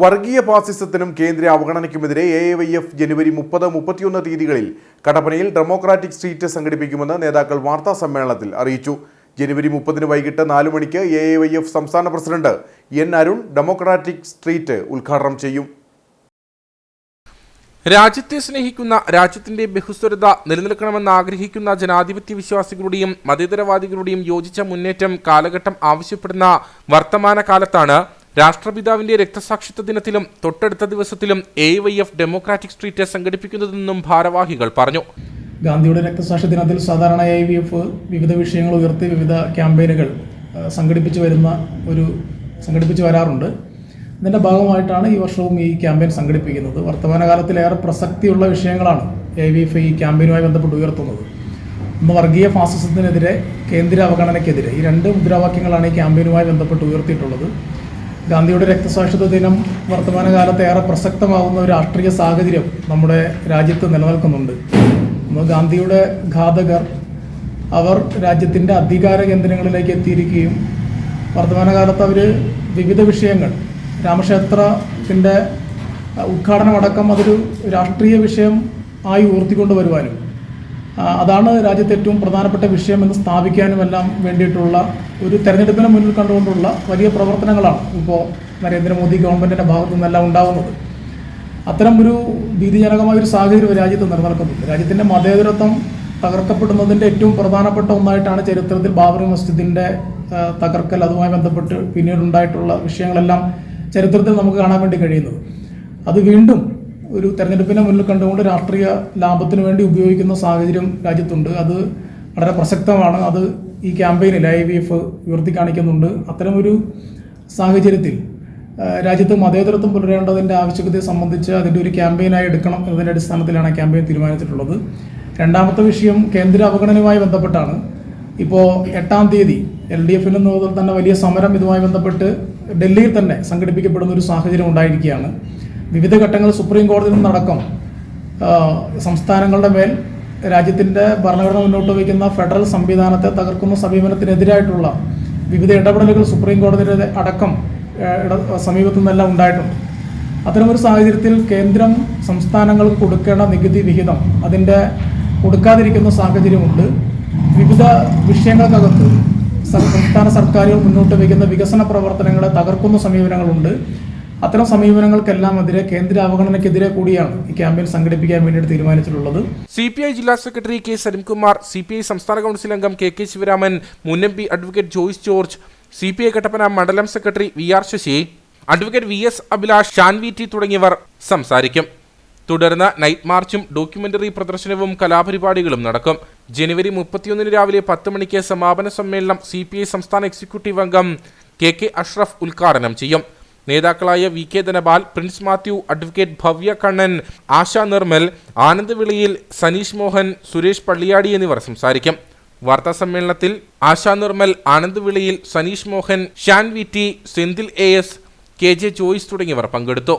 വർഗീയ ഫാസിസത്തിനും കേന്ദ്ര അവഗണനയ്ക്കുമെതിരെ എ എ വൈ എഫ് ജനുവരി മുപ്പത് മുപ്പത്തിയൊന്ന് തീയതികളിൽ കട്ടപ്പനയിൽ ഡെമോക്രാറ്റിക് സ്ട്രീറ്റ് സംഘടിപ്പിക്കുമെന്ന് നേതാക്കൾ വാർത്താ സമ്മേളനത്തിൽ അറിയിച്ചു. ജനുവരി മുപ്പതിന് വൈകിട്ട് നാലു മണിക്ക് എ എ വൈ എഫ് സംസ്ഥാന president N Arun democratic street ഉദ്ഘാടനം ചെയ്യും. രാജ്യത്തെ സ്നേഹിക്കുന്ന രാജ്യത്തിന്റെ ബഹുസ്വരത നിലനിൽക്കണമെന്ന് ആഗ്രഹിക്കുന്ന ജനാധിപത്യ വിശ്വാസികളുടെയും മതേതരവാദികളുടെയും യോജിച്ച മുന്നേറ്റം കാലഘട്ടം ആവശ്യപ്പെടുന്ന വർത്തമാന കാലത്താണ് രാഷ്ട്രപിതാവിന്റെ രക്തസാക്ഷിത്വ ദിനത്തിലും തൊട്ടടുത്ത ദിവസത്തിലും A Y F democratic street സംഘടിപ്പിക്കുന്നതെന്നും ഭാരവാഹികൾ പറഞ്ഞു. ഗാന്ധിയുടെ രക്തസാക്ഷി ദിനത്തിൽ സാധാരണ എ വി എഫ് വിവിധ വിഷയങ്ങൾ ഉയർത്തി വിവിധ ക്യാമ്പയിനുകൾ സംഘടിപ്പിച്ചു വരുന്ന ഒരു സംഘടിപ്പിച്ചു വരാറുണ്ട്. ഇതിന്റെ ഭാഗമായിട്ടാണ് ഈ വർഷവും ഈ ക്യാമ്പയിൻ സംഘടിപ്പിക്കുന്നത്. വർത്തമാനകാലത്തിലേറെ പ്രസക്തിയുള്ള വിഷയങ്ങളാണ് എ വി എഫ് ഈ ക്യാമ്പയിനുമായി ബന്ധപ്പെട്ട് ഉയർത്തുന്നത്. ഒന്ന് വർഗീയ ഫാസിസത്തിനെതിരെ കേന്ദ്ര അവഗണനയ്ക്കെതിരെ ഈ രണ്ട് മുദ്രാവാക്യങ്ങളാണ് ഈ ക്യാമ്പയിനുമായി ബന്ധപ്പെട്ട് ഉയർത്തിയിട്ടുള്ളത്. ഗാന്ധിയുടെ രക്തസാക്ഷിത്വ ദിനം വർത്തമാനകാലത്ത് ഏറെ പ്രസക്തമാവുന്ന ഒരു രാഷ്ട്രീയ സാഹചര്യം നമ്മുടെ രാജ്യത്ത് നിലനിൽക്കുന്നുണ്ട്. ഗാന്ധിയുടെ ഘാതകർ അവർ രാജ്യത്തിന്റെ അധികാര കേന്ദ്രങ്ങളിലേക്ക് എത്തിയിരിക്കുകയും വർത്തമാനകാലത്ത് അവർ വിവിധ വിഷയങ്ങൾ രാമക്ഷേത്രത്തിന്റെ ഉദ്ഘാടനമടക്കം അതൊരു രാഷ്ട്രീയ വിഷയം ആയി ഉയർത്തിക്കൊണ്ട് വരുവാനും ആ, അതാണ് രാജ്യത്തെ ഏറ്റവും പ്രധാനപ്പെട്ട വിഷയമെന്ന് സ്ഥാപിക്കാനുമെല്ലാം വേണ്ടിയിട്ടുള്ള ഒരു തെരഞ്ഞെടുപ്പിനെ മുന്നിൽ കണ്ടുകൊണ്ടുള്ള വലിയ പ്രവർത്തനങ്ങളാണ് ഇപ്പോൾ നരേന്ദ്രമോദി ഗവൺമെന്റിന്റെ ഭാഗത്തു നിന്നെല്ലാം ഉണ്ടാകുന്നത് അത്തരം ഒരു ഭീതിജനകമായ ഒരു സാഹചര്യം രാജ്യത്ത് നിലനിൽക്കുന്നുണ്ട്. രാജ്യത്തിന്റെ മതേതരത്വം തകർക്കപ്പെടുന്നതിന്റെ ഏറ്റവും പ്രധാനപ്പെട്ട ഒന്നായിട്ടാണ് ചരിത്രത്തിൽ ബാബറി മസ്ജിദിന്റെ തകർക്കൽ അതുമായി ബന്ധപ്പെട്ട് പിന്നീടുണ്ടായിട്ടുള്ള വിഷയങ്ങളെല്ലാം ചരിത്രത്തിൽ നമുക്ക് കാണാൻ വേണ്ടി കഴിയുന്നത്. അത് വീണ്ടും ഒരു തെരഞ്ഞെടുപ്പിനെ മുന്നിൽ കണ്ടുകൊണ്ട് രാഷ്ട്രീയ ലാഭത്തിന് വേണ്ടി ഉപയോഗിക്കുന്ന സാഹചര്യം രാജ്യത്തുണ്ട്. അത് വളരെ പ്രസക്തമാണ്. അത് ഈ ക്യാമ്പയിനിൽ ഐ വി എഫ് ഉയർത്തി കാണിക്കുന്നുണ്ട്. അത്തരമൊരു സാഹചര്യത്തിൽ രാജ്യത്ത് മതേതരത്വം പുലരേണ്ടതിന്റെ ആവശ്യകതയെ സംബന്ധിച്ച് അതിന്റെ ഒരു ക്യാമ്പയിനായി എടുക്കണം എന്നതിന്റെ അടിസ്ഥാനത്തിലാണ് ക്യാമ്പയിൻ തീരുമാനിച്ചിട്ടുള്ളത്. രണ്ടാമത്തെ വിഷയം കേന്ദ്ര അവഗണനയുമായി ബന്ധപ്പെട്ടാണ്. ഇപ്പോൾ എട്ടാം തീയതി എൽ ഡി നിന്ന് തന്നെ വലിയ സമരം ഇതുമായി ബന്ധപ്പെട്ട് ഡൽഹിയിൽ തന്നെ സംഘടിപ്പിക്കപ്പെടുന്ന ഒരു സാഹചര്യം ഉണ്ടായിരിക്കുകയാണ്. വിവിധ ഘട്ടങ്ങൾ സുപ്രീം കോടതിയിൽ നിന്നടക്കം സംസ്ഥാനങ്ങളുടെ മേൽ രാജ്യത്തിന്റെ ഭരണഘടന മുന്നോട്ട് വയ്ക്കുന്ന ഫെഡറൽ സംവിധാനത്തെ തകർക്കുന്ന സമീപനത്തിനെതിരായിട്ടുള്ള വിവിധ ഇടപെടലുകൾ സുപ്രീം കോടതിയുടെ അടക്കം സമീപത്തു നിന്നെല്ലാം ഉണ്ടായിട്ടുണ്ട്. അത്തരമൊരു സാഹചര്യത്തിൽ കേന്ദ്രം സംസ്ഥാനങ്ങൾക്ക് കൊടുക്കേണ്ട നികുതി വിഹിതം അതിന്റെ കൊടുക്കാതിരിക്കുന്ന സാഹചര്യമുണ്ട്. വിവിധ വിഷയങ്ങൾക്കകത്ത് സംസ്ഥാന സർക്കാരുകൾ മുന്നോട്ട് വയ്ക്കുന്ന വികസന പ്രവർത്തനങ്ങളെ തകർക്കുന്ന സമീപനങ്ങളുണ്ട്. അത്തരം സമീപനങ്ങൾക്കെല്ലാം എതിരെ കേന്ദ്ര അവഗണനയ്ക്കെതിരെ കൂടിയാണ് ഈ ക്യാമ്പയിൻ സംഘടിപ്പിക്കാൻ വേണ്ടി തീരുമാനിച്ചിട്ടുള്ളത്. സി പി ഐ ജില്ലാ secretary K Salimkumar C P I സംസ്ഥാന കൗൺസിൽ അംഗം കെ കെ ശിവരാമൻ മുൻ M P advocate Joice George C P I Kattappana മണ്ഡലം secretary V R Sasi advocate V S Abhilash Shanvi T തുടങ്ങിയവർ സംസാരിക്കും. തുടർന്ന് night മാർച്ചും documentary പ്രദർശനവും കലാപരിപാടികളും നടക്കും. ജനുവരി മുപ്പത്തിയൊന്നിന് രാവിലെ പത്ത് മണിക്ക് സമാപന സമ്മേളനം സി സംസ്ഥാന എക്സിക്യൂട്ടീവ് അംഗം കെ കെ അഷ്റഫ് ഉദ്ഘാടനം ചെയ്യും. നേതാക്കളായ V K Dhanapal Prince Mathew advocate Bhavya Kannan Asha Nirmal Anandavilayil Saneesh Mohan Suresh Palliyadi എന്നിവർ സംസാരിക്കും. വാർത്താ സമ്മേളനത്തിൽ Asha Nirmal Anandavilayil Saneesh Mohan Shan V T Senthil A S K J Joice തുടങ്ങിയവർ പങ്കെടുത്തു.